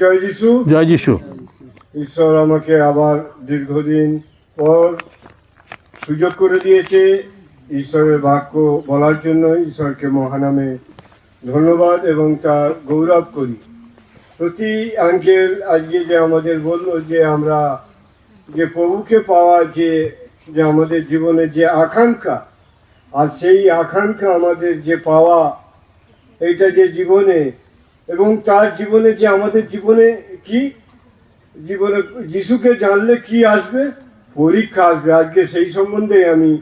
জয় যিশু। জয় যিশু। ঈশ্বর আমাকে আবার দীর্ঘদিন পর সুযোগ করে দিয়েছে ঈশ্বরের বাক্য বলার জন্য। ঈশ্বরকে মহানামে ধন্যবাদ এবং তার গৌরব করি। প্রতি আঙ্কেল আজকে যে আমাদের বলল যে আমরা যে প্রভুকে পাওয়া যে যে আমাদের জীবনে যে আকাঙ্ক্ষা আর সেই আকাঙ্ক্ষা আমাদের যে পাওয়া এইটা যে জীবনে এবং তার জীবনে যে আমাদের জীবনে কি? জীবনে যিশুকে জানলে কি আসবে? পরীক্ষা আসবে। আজকে সেই সম্বন্ধে আমি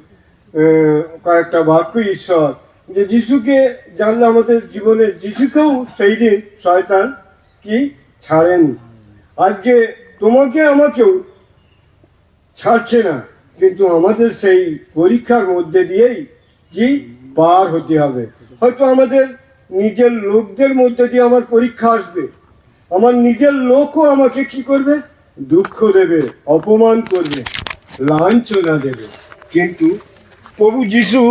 কয়েকটা বাক্য ঈশ্বর, যে যিশুকে জানলে আমাদের জীবনে, যিশুকেও সেই দিন শয়তান কি? ছাড়েনি। আজকে তোমাকে আমাকেও ছাড়ছে না, কিন্তু আমাদের সেই পরীক্ষার মধ্যে দিয়েই কি? পার হতে হবে। হয়তো আমাদের নিজের লোকদের মধ্যে দিয়ে আমার পরীক্ষা আসবে। আমার নিজের লোকও আমাকে কি করবে? দুঃখ দেবে, অপমান করবে, লাঞ্ছনা দেবে। কিন্তু প্রভু যিশু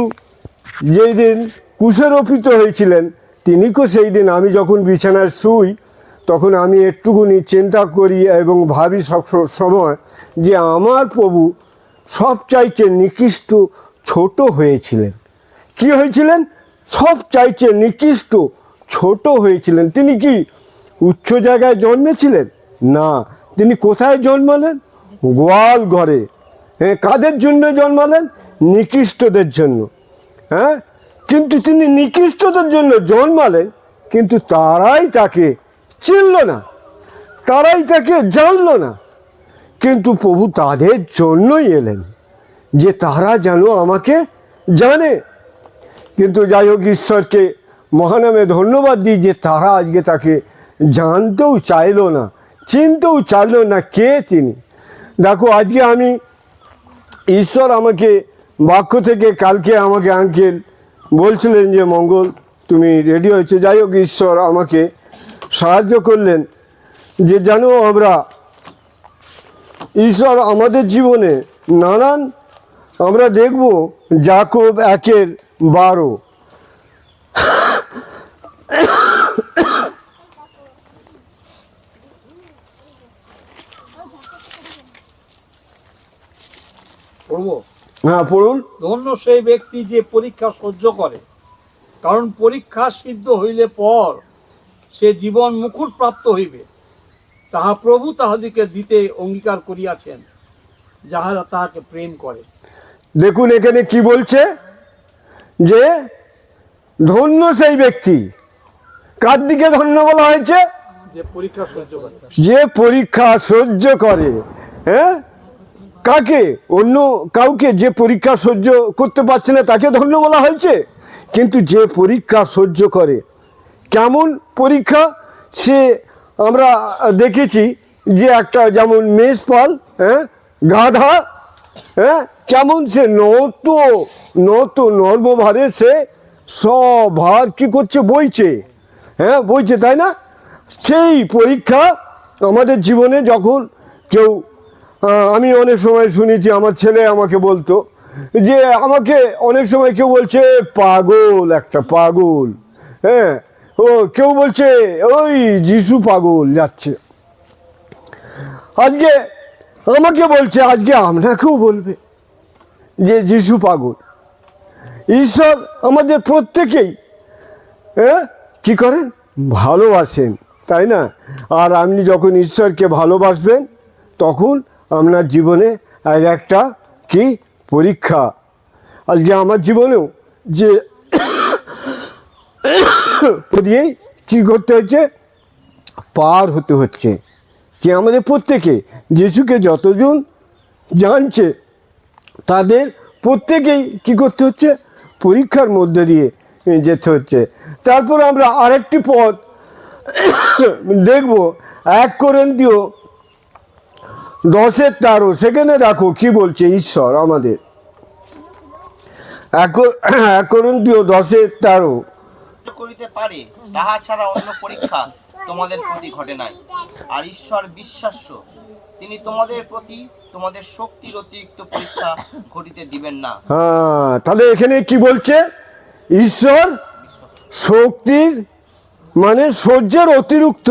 যেই দিন কুশারোপিত হয়েছিলেন তিনিকেও সেই দিন আমি যখন বিছানায় শুই, তখন আমি একটুকুনি চিন্তা করি এবং ভাবি সব সময় যে আমার প্রভু সব চাইতে নিকৃষ্ট ছোট হয়েছিলেন। কি হয়েছিলেন? সব চাইতে নিকৃষ্ট, ছোট হয়েছিলেন। তিনি কি উচ্চ জায়গায় জন্মেছিলেন? না। তিনি কোথায় জন্মালেন? গোয়াল ঘরে। হ্যাঁ কাদের জন্য জন্মালেন? নিকৃষ্টদের জন্য। হ্যাঁ কিন্তু তিনি নিকৃষ্টদের জন্য জন্মালেন, কিন্তু তারাই তাকে চিনল না। তারাই তাকে জানল না। কিন্তু প্রভু তাদের জন্যই এলেন, যে তারা যেন আমাকে জানে। কিন্তু যাই হোক ঈশ্বরকে মহানামে ধন্যবাদ দিই যে তারা আজকে তাকে জানতেও চাইলো না, চিনতেও চাইলো না কে তিনি। দেখো, আজকে আমি ঈশ্বর আমাকে বাক্য থেকে কালকে আমাকে আঙ্কেল বলছিলেন যে, মঙ্গল, তুমি রেডি হয়েছে? যাই হোক, ঈশ্বর আমাকে সাহায্য করলেন যে যেন আমরা, ঈশ্বর আমাদের জীবনে নানান, আমরা দেখব জাকব একের বারো হ্যাঁ পড়ুন। ধন্য সেই ব্যক্তি যে পরীক্ষা সহ্য করে। কারণ পরীক্ষা সিদ্ধ হইলে পর সে জীবন মুকুট প্রাপ্ত হইবে। তাহা প্রভু তাহাদিকে দিতে অঙ্গীকার করিয়াছেন যাহারা তাহাকে প্রেম করে। দেখুন এখানে কি বলছে? যে ধন্য সেই ব্যক্তি। কার দিকে ধন্য বলা হয়েছে? যে পরীক্ষা সহ্য করে। হ্যাঁ? কাকে? অন্য কাউকে যে পরীক্ষা সহ্য করতে পারছে না তাকে ধন্য বলা হয়েছে? কিন্তু যে পরীক্ষা সহ্য করে কেমন পরীক্ষা? সে আমরা দেখেছি যে একটা যেমন মেষ পাল হ্যাঁ? গাধা হ্যাঁ? কেমন সে নত নত নর্মভারে সে সব ভার কি করছে? বইছে। হ্যাঁ বইছে, তাই না? সেই পরীক্ষা আমাদের জীবনে যখন কেউ আমি অনেক সময় শুনেছি, আমার ছেলে আমাকে বলতো যে, আমাকে অনেক সময় কেউ বলছে, পাগল, একটা পাগল। হ্যাঁ ও কেউ বলছে, ওই যিশু পাগল যাচ্ছে। আজকে আমাকে বলছে, আজকে আপনাকেও বলবে। যে যিশু পাগল। ঈশ্বর আমাদের প্রত্যেকেই হ্যাঁ? কী করেন? ভালোবাসেন, তাই না? আর আপনি যখন ঈশ্বরকে ভালোবাসবেন, তখন আপনার জীবনে এক একটা কি? পরীক্ষা। আজকে আমার জীবনেও যে দিয়েই কী করতে হচ্ছে? পার হতে হচ্ছে। কি আমাদের প্রত্যেকে? যিশুকে যতজন জানছে তাদের প্রত্যেকেই কি করতে হচ্ছে? পরীক্ষার মধ্যে দিয়ে যেতে হচ্ছে। তারপর আমরা আরেকটি পথ দেখব। এক করেন দিও দশের তেরো সেখানে দেখো কি বলছে ঈশ্বর আমাদের। এক করুন দিও দশের তেরো করিতে পারে, তাহা ছাড়া অন্য পরীক্ষা তোমাদের প্রতি ঘটে নাই। আর ঈশ্বর বিশ্বাস্য, তিনি তোমাদের প্রতি তোমাদের শক্তির অতিরিক্ত পরীক্ষা ঘটিতে দিবেন না। হ্যাঁ তাহলে এখানে কি বলছে? ঈশ্বর শক্তির মানে সহ্যের অতিরিক্ত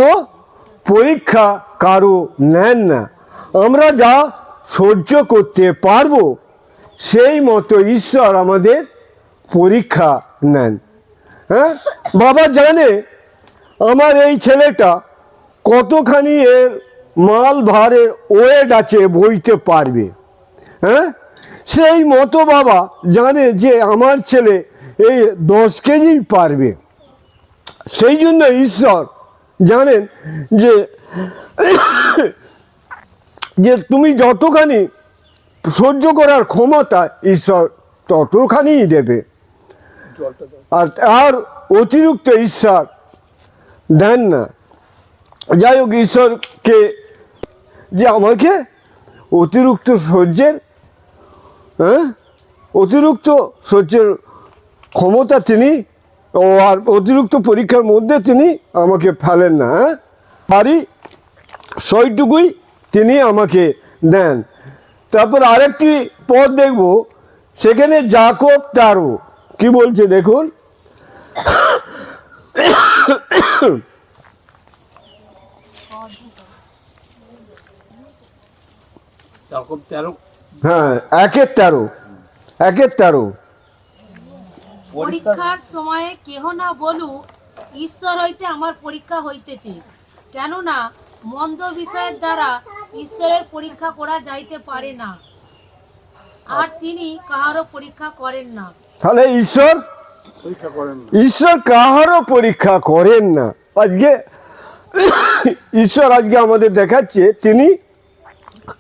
পরীক্ষা কারও নেন না। আমরা যা সহ্য করতে পারব, সেই মতো ঈশ্বর আমাদের পরীক্ষা নেন। হ্যাঁ? বাবা জানে, আমার এই ছেলেটা কতখানি এর মাল ভারের ওয়েট আছে, বইতে পারবে। হ্যাঁ? সেই মতো বাবা জানে যে আমার ছেলে এই দশ কেজি পারবে। সেই জন্য ঈশ্বর জানেন যে যে তুমি যতখানি সহ্য করার ক্ষমতা ঈশ্বর ততখানিই দেবে। আর আর অতিরিক্ত ঈশ্বর দেন না। যাই হোক, ঈশ্বরকে যে আমাকে অতিরিক্ত সহ্যের হ্যাঁ? অতিরিক্ত সহ্যের ক্ষমতা তিনি আর অতিরিক্ত পরীক্ষার মধ্যে তিনি আমাকে ফেলেন না হ্যাঁ? পারি সেইটুকুই তিনি আমাকে দেন। তারপর আরেকটি পদ দেখব, সেখানে জাকব তারও। কি বলছে দেখুন? এরকম তেরো। হ্যাঁ একের তেরো। একের তেরো। পরীক্ষার সময়ে কেহ না বলু ঈশ্বর হইতে আমার পরীক্ষা হইতেছে। কেননা মন্দ বিষয়ের দ্বারা ঈশ্বরের পরীক্ষা করা যাইতে পারে না। আর তিনি কাহারও পরীক্ষা করেন না। তাহলে ঈশ্বর পরীক্ষা করেন না। ঈশ্বর কাহারও পরীক্ষা করেন না। আজকে ঈশ্বর আজকে আমাদের দেখাচ্ছে তিনি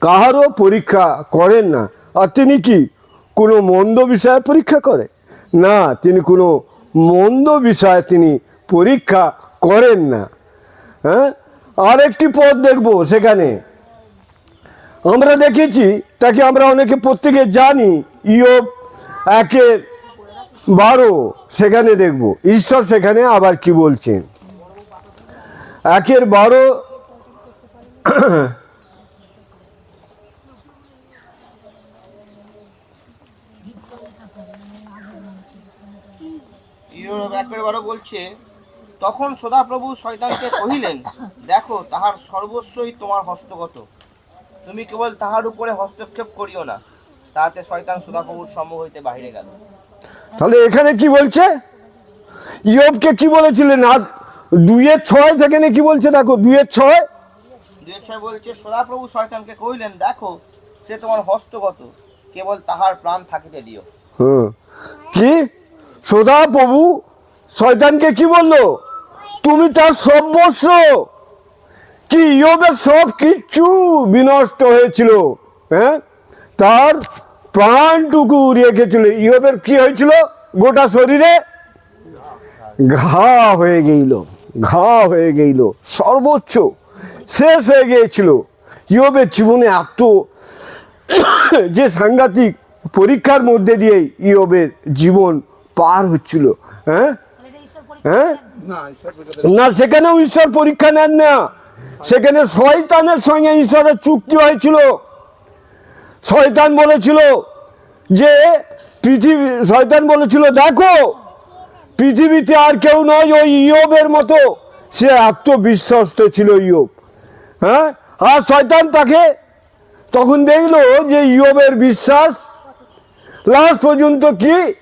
কাহারও পরীক্ষা করেন না। আর তিনি কি কোনো মন্দ বিষয়ে পরীক্ষা করে? না, তিনি কোনো মন্দ বিষয়ে তিনি পরীক্ষা করেন না। হ্যাঁ? আর একটি পদ দেখব সেখানে। আমরা দেখেছি, তাকে আমরা অনেকে প্রত্যেকে জানি, ইয়োব একের বারো, সেখানে দেখব। ঈশ্বর সেখানে আবার কি বলছেন? একের বারো একেবারে বলছে তখন সদাপ্রভু শয়তানকে কহিলেন দেখো তাহার সর্বস্বই তোমার হস্তগত। তুমি কেবল তাহার উপরে হস্তক্ষেপ করিও না তাহাতে শয়তান সদাপ্রভুর সম্মুখ হইতে বাহিরে গেল। তাহলে এখানে কি বলছে? ইয়বকে কি বলেছিলেন? আর দুইয়ের ছয় সেখানে কি বলছে দেখো দুইয়ের ছয়? দুই ছয় বলছে সদাপ্রভু শয়তানকে কহিলেন দেখো সে তোমার হস্তগত। কেবল তাহার প্রাণ থাকিতে দিও। কি? সদা প্রভু, শয়তানকে কি বলল? তুমি তার সর্বস্ব কি ইয়বের সব কিচ্ছু বিনষ্ট হয়েছিল? হ্যাঁ? তার প্রাণটুকু রেখেছিল। ইয়বের কি হয়েছিল? গোটা শরীরে ঘা হয়ে গেইল, ঘা হয়ে গেইল, সর্বোচ্চ শেষ হয়ে গিয়েছিল। ইয়বের জীবনে এত যে সাংঘাতিক পরীক্ষার মধ্যে দিয়ে ইয়বের জীবন পার হচ্ছিল হ্যাঁ? হ্যাঁ? না, সেখানেও ঈশ্বর পরীক্ষা নেন না। সেখানে শয়তানের সঙ্গে ঈশ্বরের চুক্তি হয়েছিল। শয়তান বলেছিল যে, পৃথিবী, শয়তান বলেছিল, দেখো, পৃথিবীতে আর কেউ নয়, ওই ইয়বের মতো। সে আত্মবিশ্বস্ত ছিল ইয়ব হ্যাঁ? আর শয়তান তাকে তখন দেখল যে ইয়বের বিশ্বাস লাস্ট পর্যন্ত কি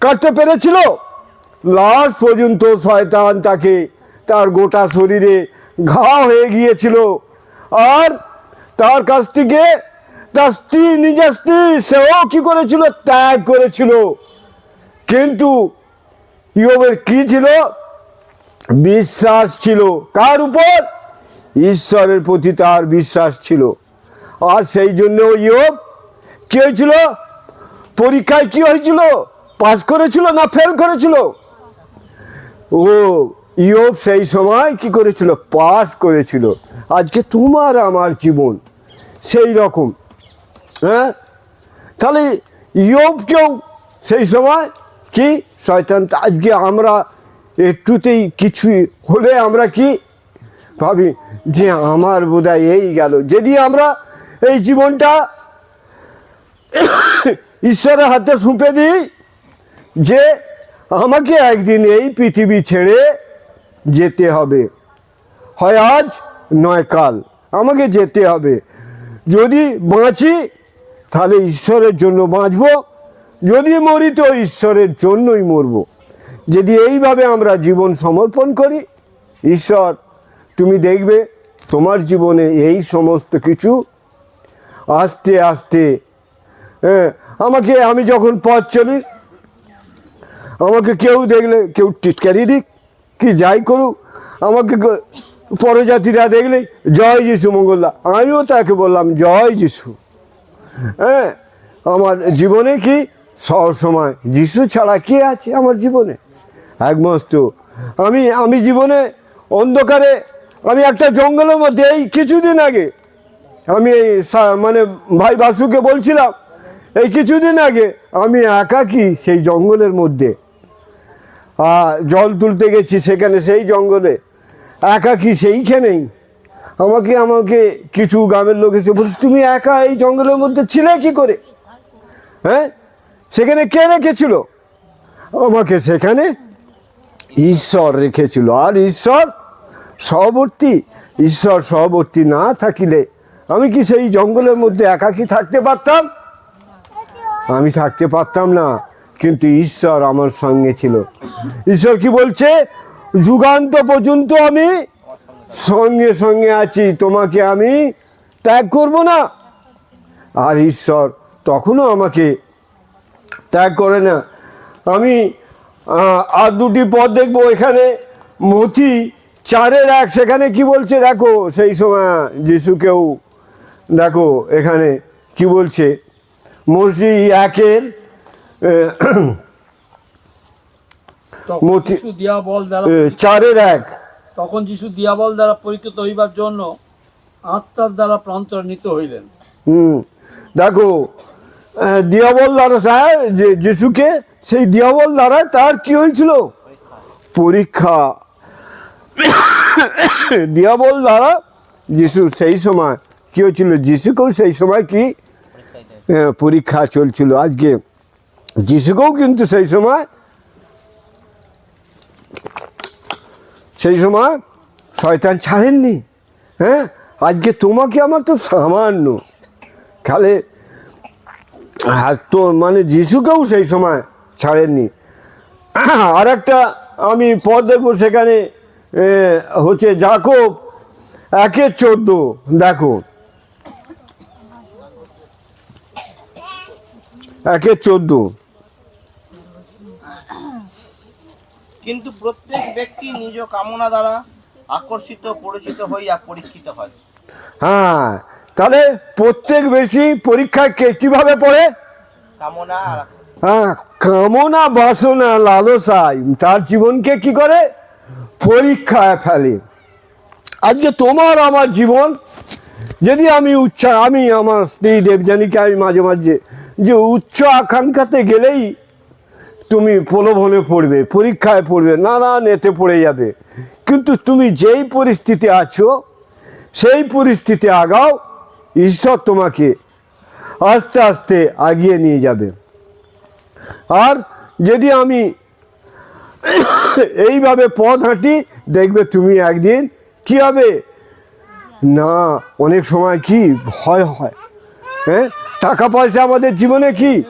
কাটতে পেরেছিল? লাস্ট পর্যন্ত শয়তান তাকে তার গোটা শরীরে ঘা হয়ে গিয়েছিল। আর তার কাছ থেকে তার স্ত্রী নিজের স্ত্রী, সেও কি করেছিল? ত্যাগ করেছিল। কিন্তু ইয়বের কি ছিল? বিশ্বাস ছিল। কার উপর? ঈশ্বরের প্রতি তার বিশ্বাস ছিল। আর সেই জন্য ইয়ব কি হয়েছিল? পরীক্ষায় কি হয়েছিল? পাস করেছিল না ফেল করেছিল? ও ইয়ব সেই সময় কি করেছিল? পাস করেছিল। আজকে তোমার আমার জীবন। সেই রকম। হ্যাঁ? তাহলে ইয়বকেও সেই সময় কি? শয়তান, আজকে আমরা একটুতেই কিছুই হলে আমরা কি? ভাবি যে আমার বোধহয় এই গেল। যদি আমরা এই জীবনটা ঈশ্বরের হাতে সুপে দিই যে আমাকে একদিন এই পৃথিবী ছেড়ে যেতে হবে। হয় আজ নয় কাল। আমাকে যেতে হবে। যদি বাঁচি, তাহলে ঈশ্বরের জন্য বাঁচব। যদি মরি, তো ঈশ্বরের জন্যই মরব। যদি এইভাবে আমরা জীবন সমর্পণ করি, ঈশ্বর, তুমি দেখবে তোমার জীবনে এই সমস্ত কিছু আস্তে আস্তে। হ্যাঁ আমাকে, আমি যখন পথ চলি, আমাকে কেউ দেখলে, কেউ টিটকারি দিক, কি যাই করুক, আমাকে পরজাতিরা দেখলে, জয় যিশু মঙ্গলদা। আমিও তাকে বললাম, জয় যিশু। হ্যাঁ আমার জীবনে কি, সব সময় যিশু ছাড়া কে আছে আমার জীবনে? একমাত্র। আমি আমি জীবনে অন্ধকারে, আমি একটা জঙ্গলের মধ্যে, এই কিছুদিন আগে আমি এই মানে ভাই বাসুকে বলছিলাম, এই কিছুদিন আগে আমি একাকি সেই জঙ্গলের মধ্যে? জল তুলতে গেছি সেখানে সেই জঙ্গলে। একাকি সেইখানেই? আমাকে আমাকে কিছু গ্রামের লোক এসে বলছে, তুমি একা এই জঙ্গলের মধ্যে ছিলে কি করে? হ্যাঁ? সেখানে কে রেখেছিল? আমাকে সেখানে ঈশ্বর রেখেছিল। আর ঈশ্বর সহবর্তী ঈশ্বর সহবর্তী না থাকিলে আমি কি সেই জঙ্গলের মধ্যে একাকি থাকতে পারতাম? আমি থাকতে পারতাম না, কিন্তু ঈশ্বর আমার সঙ্গে ছিল। ঈশ্বর কি বলছে? যুগান্ত পর্যন্ত আমি সঙ্গে সঙ্গে আছি, তোমাকে আমি ত্যাগ করব না। আর ঈশ্বর তখনও আমাকে ত্যাগ করে না। আমি আর দুটি পদ দেখব এখানে। মতি চারের এক, সেখানে কি বলছে? দেখো, সেই সময় যিশুকেও দেখো এখানে কি বলছে? মসি একের চারের এক। তখন যিশু দিয়াবল দ্বারা পরীক্ষিত হইবার জন্য আত্মার দ্বারা প্রান্তরিত হইলেন। হুম দেখো দিয়াবল দ্বারা স্যার যে যিশুকে সেই দিয়াবল দ্বারা তার কি হয়েছিল? পরীক্ষা। দিয়াবল দ্বারা যিশু সেই সময় কি হয়েছিল? যিশুকেও সেই সময় কি পরীক্ষা চলছিল। আজকে যিশুকেও কিন্তু সেই সময় সেই সময় শয়তান ছাড়েননি। হ্যাঁ আজকে তোমাকে আমার তো সামান্য। খালে, আর তো মানে যিশুকেও সেই সময় ছাড়েননি। আর একটা আমি পদ দেখব সেখানে হচ্ছে জাকব একের চোদ্দ। দেখো একের চোদ্দ। কিন্তু প্রত্যেক ব্যক্তি নিজ কামনা দ্বারা আকর্ষিত পরিচিত হইয়া পরীক্ষিত হয়। হ্যাঁ তাহলে প্রত্যেক বেশি পরীক্ষায় কে কীভাবে পড়ে? কামনা হ্যাঁ কামনা বাসনা লালসায় তার জীবনকে কি করে? পরীক্ষায় ফেলে। আজকে তোমার আমার জীবন যদি আমি উচ্চ আমি আমার স্ত্রী দেবযানীকে আমি মাঝে মাঝে যে উচ্চ আকাঙ্ক্ষাতে গেলেই তুমি প্রলোভনে পড়বে, পরীক্ষায় পড়বে নানান এতে পড়ে যাবে। কিন্তু তুমি যেই পরিস্থিতি আছো, সেই পরিস্থিতি আগাও, ঈশ্বর তোমাকে আস্তে আস্তে আগিয়ে নিয়ে যাবে। আর যদি আমি এইভাবে পথ হাঁটি, দেখবে তুমি একদিন কি হবে? না, অনেক সময় কি ভয় হয় হ্যাঁ? টাকা পয়সা আমাদের জীবনে কি?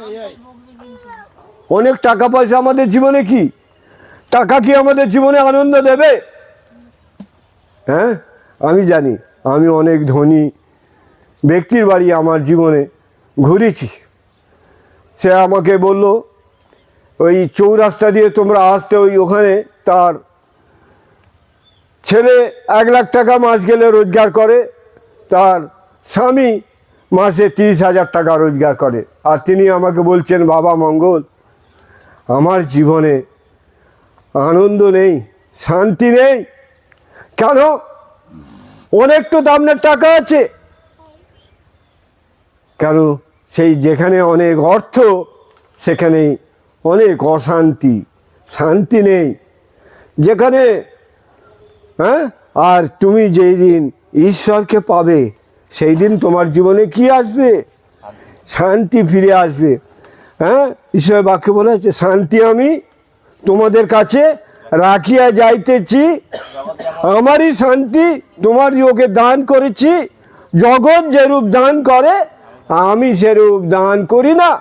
অনেক টাকা পয়সা আমাদের জীবনে কি? টাকা কি আমাদের জীবনে আনন্দ দেবে? হ্যাঁ? আমি জানি, আমি অনেক ধনী ব্যক্তির বাড়ি আমার জীবনে ঘুরেছি। সে আমাকে বলল, ওই চৌরাস্তা দিয়ে তোমরা আসতে ওই ওখানে তার ছেলে এক লাখ টাকা মাস গেলে রোজগার করে, তার স্বামী মাসে তিরিশ হাজার টাকা রোজগার করে। আর তিনি আমাকে বলছেন, বাবা মঙ্গল, আমার জীবনে আনন্দ নেই, শান্তি নেই। কেন? অনেক তো দামের টাকা আছে। কেন? সেই যেখানে অনেক অর্থ সেখানে অনেক অশান্তি, শান্তি নেই। যেখানে হ্যাঁ? আর তুমি যেই দিন ঈশ্বরকে পাবে সেই দিন তোমার জীবনে কি আসবে? শান্তি ফিরে আসবে। হ্যাঁ? ঈশ্বরের বাক্য বলেছে শান্তি আমি তোমাদের কাছে রাখিয়া যাইতেছি। আমারই শান্তি তোমার যোগে দান করেছি। জগৎ যেরূপ দান করে, আমি সেরূপ দান করি না।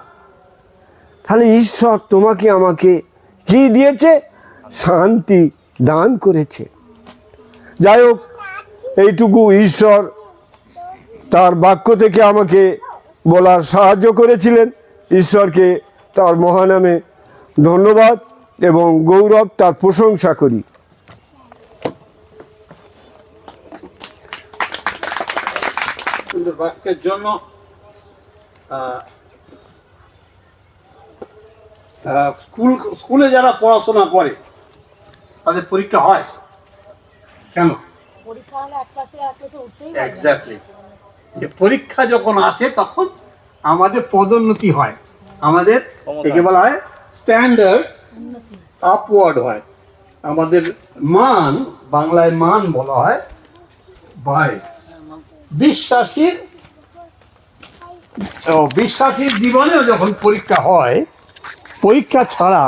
তাহলে ঈশ্বর তোমাকে, আমাকে কি দিয়েছে? শান্তি দান করেছে। যাই হোক, এইটুকু ঈশ্বর তার বাক্য থেকে আমাকে বলার সাহায্য করেছিলেন। ঈশ্বরকে তার মহানামে ধন্যবাদ এবং গৌরব তার প্রশংসা করি। সুন্দর বাক্যের জন্য স্কুল স্কুলে যারা পড়াশোনা করে তাদের পরীক্ষা হয়? কেন? পরীক্ষা হলে এক ক্লাসে এক ক্লাসে উঠতেই এক্স্যাক্টলি যে পরীক্ষা যখন আসে তখন আমাদের পদোন্নতি হয়। আমাদের একে বলা হয় স্ট্যান্ডার্ড আপওয়ার্ড হয়। আমাদের মান বাংলায় মান বলা হয় বাই বিশ্বাসীর বিশ্বাসীর জীবনেও যখন পরীক্ষা হয় পরীক্ষা ছাড়া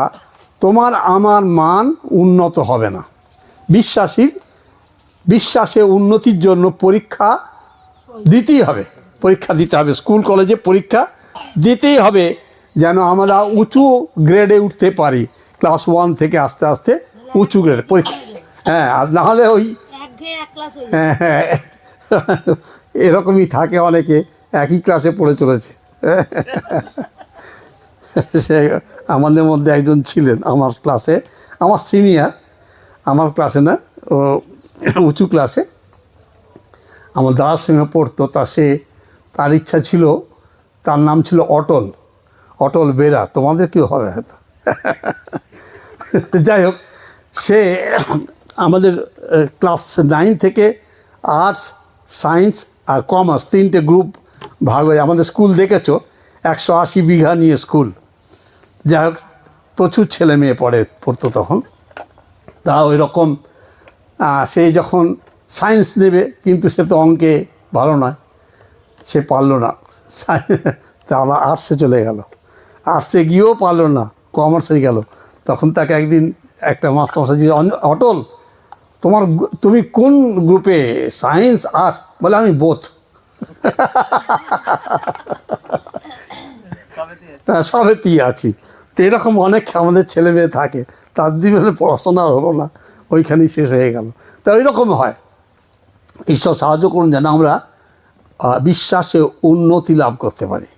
তোমার আমার মান উন্নত হবে না। বিশ্বাসীর বিশ্বাসে উন্নতির জন্য পরীক্ষা দিতেই হবে। পরীক্ষা দিতে হবে। স্কুল, কলেজে পরীক্ষা দিতেই হবে যেন আমরা উঁচু গ্রেডে উঠতে পারি। ক্লাস ওয়ান থেকে আস্তে আস্তে উঁচু গ্রেড পরীক্ষা। হ্যাঁ আর নাহলে ওই হ্যাঁ হ্যাঁ এরকমই থাকে অনেকে। একই ক্লাসে পড়ে চলেছে। সে আমাদের মধ্যে একজন ছিলেন আমার ক্লাসে আমার সিনিয়র আমার ক্লাসে না, ও উঁচু ক্লাসে আমার দাদার সঙ্গে পড়তো, তা সে, তার ইচ্ছা ছিল, তার নাম ছিল অটল অটল বেরা। তোমাদের কেউ হবে? হয়তো যাই হোক, সে আমাদের ক্লাস নাইন থেকে আর্টস, সায়েন্স আর কমার্স তিনটে গ্রুপ ভাগ হয়ে আমাদের স্কুল দেখেছ, একশো আশি বিঘা নিয়ে স্কুল। যাই হোক, প্রচুর ছেলে মেয়ে পড়ে, পড়তো তখন। তা ওই রকম সে যখন সায়েন্স নেবে, কিন্তু সে তো অঙ্কে ভালো নয়। সে পারল না। তা আবার আর্টসে চলে গেল। আর্টসে গিয়েও পারল না, কমার্সে গেল। তখন তাকে একদিন একটা মাস্টারমশাই জিজ্ঞেস অটল, তোমার তুমি কোন গ্রুপে? Science, arts? বলে, আমি বোথ। সবেতেই আছি। তো এরকম অনেক আমাদের ছেলে মেয়ে থাকে। তার দিনে পড়াশোনা হলো না, ওইখানেই শেষ হয়ে গেল। তা ওই রকম হয়। ঈশ্বর সাহায্য করুন যেন আমরা বিশ্বাসে উন্নতি লাভ করতে পারি।